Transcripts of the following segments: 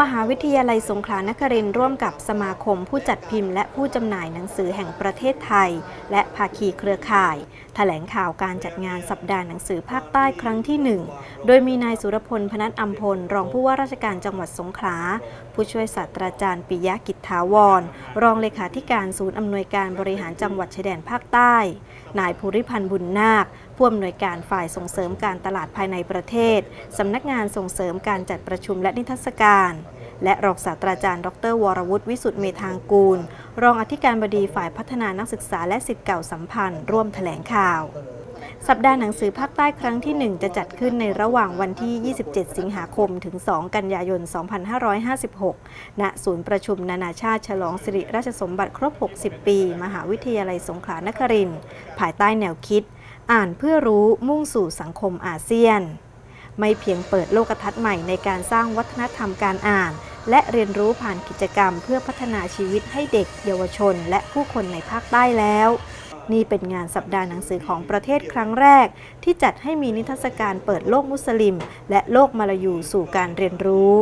มหาวิทยาลัยสงขลานครินทร์ร่วมกับสมาคมผู้จัดพิมพ์และผู้จำหน่ายหนังสือแห่งประเทศไทย และภาคีเครือข่ายแถลงข่าวการจัดงานสัปดาห์หนังสือภาคใต้ครั้งที่หนึ่งโดยมีนายสุรพลพนัสอัมพล รองผู้ว่าราชการจังหวัดสงขลา ผู้ช่วยศาสตราจารย์ปิยะกิจถาวร รองเลขาธิการศูนย์อำนวยการบริหารจังหวัดชายแดนภาคใต้ นายภูริพันธ์บุญนาค ผู้อำนวยการฝ่ายส่งเสริมการตลาดภายในประเทศ สำนักงานส่งเสริมการจัดประชุมและนิทรรศการและรองศาสตราจารย์ ดร วรวุฒิวิสุทธิเมธางกูล รองอธิการบดีฝ่ายพัฒนานักศึกษาและสิทธิ์เก่าสัมพันธ์ ร่วมแถลงข่าว สัปดาห์หนังสือภาคใต้ครั้งที่ 1 จะจัดขึ้นในระหว่างวันที่ 27 สิงหาคมถึง 2 กันยายน 2556 ณ ศูนย์ประชุมนานาชาติฉลองสิริราชสมบัติครบ 60 ปี มหาวิทยาลัยสงขลานครินทร์ภายใต้แนวคิด อ่านเพื่อรู้มุ่งสู่สังคมอาเซียน ไม่เพียงเปิดโลกทัศน์ใหม่ในการสร้างวัฒนธรรมการอ่าน และเรียนรู้ผ่านกิจกรรมเพื่อพัฒนาชีวิตให้เด็ก เยาวชน และผู้คนในภาคใต้แล้ว นี่เป็นงานสัปดาห์หนังสือของประเทศครั้งแรก ที่จัดให้มีนิทรรศการเปิดโลกมุสลิม และโลกมาลายูสู่การเรียนรู้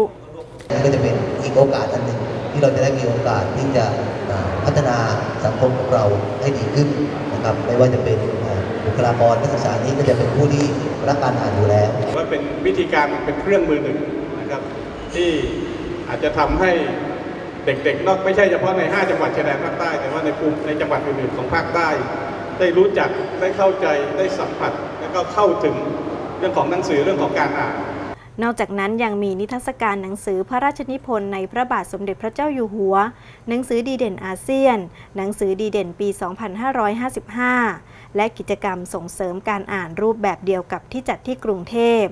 นี่ก็จะเป็นอีกโอกาสอันหนึ่งที่เราจะได้มีโอกาสที่จะอ่าพัฒนาสังคมของเราให้ดีขึ้นนะครับไม่ว่าจะเป็นอ่าบุคลากรนักศึกษานี้ก็จะเป็นผู้ที่รักการอ่านอยู่แล้วว่าเป็นวิธีการเป็นเครื่องมือหนึ่งนะครับที่ อาจจะทำให้เด็กๆนอกไม่ใช่เฉพาะใน 5 จังหวัดชายแดนภาคใต้ แต่ว่าในภูมิในจังหวัดอื่นๆของภาคใต้ ได้รู้จักได้เข้าใจได้สัมผัส แล้วก็เข้าถึงเรื่องของหนังสือเรื่องของการอ่านนอกจากนั้นยังมีนิทรรศการหนังสือพระราชนิพนธ์ในพระบาทสมเด็จพระเจ้าอยู่หัว หนังสือดีเด่นอาเซียน หนังสือดีเด่นปี 2555 และกิจกรรมส่งเสริมการอ่านรูปแบบเดียวกับที่จัดที่กรุงเทพ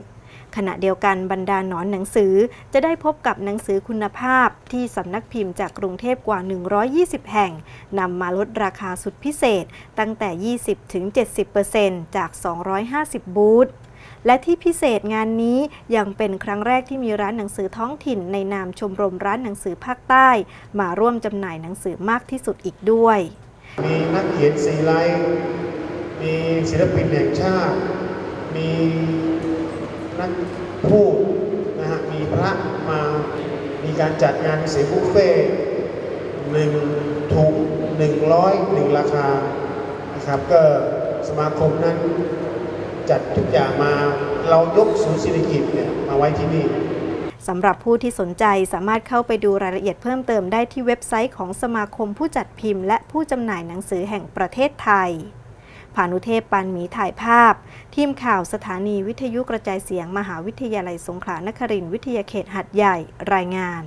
ขณะเดียวกันบรรดาหนอนหนังสือจะได้พบกับหนังสือคุณภาพที่สำนักพิมพ์จากกรุงเทพกว่า 120 แห่งนำมาลดราคาสุดพิเศษ ตั้งแต่ 20-70%จาก 250 บูธและที่พิเศษงานนี้ยังเป็นครั้งแรกที่มีร้านหนังสือท้องถิ่นในนามชมรมร้านหนังสือภาคใต้ มาร่วมจำหน่ายหนังสือมากที่สุดอีกด้วย มีนักเขียนซีไลท์มีศิลปินแห่งชาติ มี นักพูดนะฮะมีพระมามีการจัดงานหนังสือบุฟเฟ่หนึ่งถุงหนึ่งร้อยหนึ่งราคานะครับก็สมาคมนั้นจัดทุกอย่างมาเรายกศูนย์ศิริกิจเนี่ยมาไว้ที่นี่สำหรับผู้ที่สนใจสามารถเข้าไปดูรายละเอียดเพิ่มเติมได้ที่เว็บไซต์ของสมาคมผู้จัดพิมพ์และผู้จำหน่ายหนังสือแห่งประเทศไทย พานุเทพปันหมีถ่ายภาพ ทีมข่าวสถานีวิทยุกระจายเสียงมหาวิทยาลัยสงขลานครินทร์วิทยาเขตหัดใหญ่รายงาน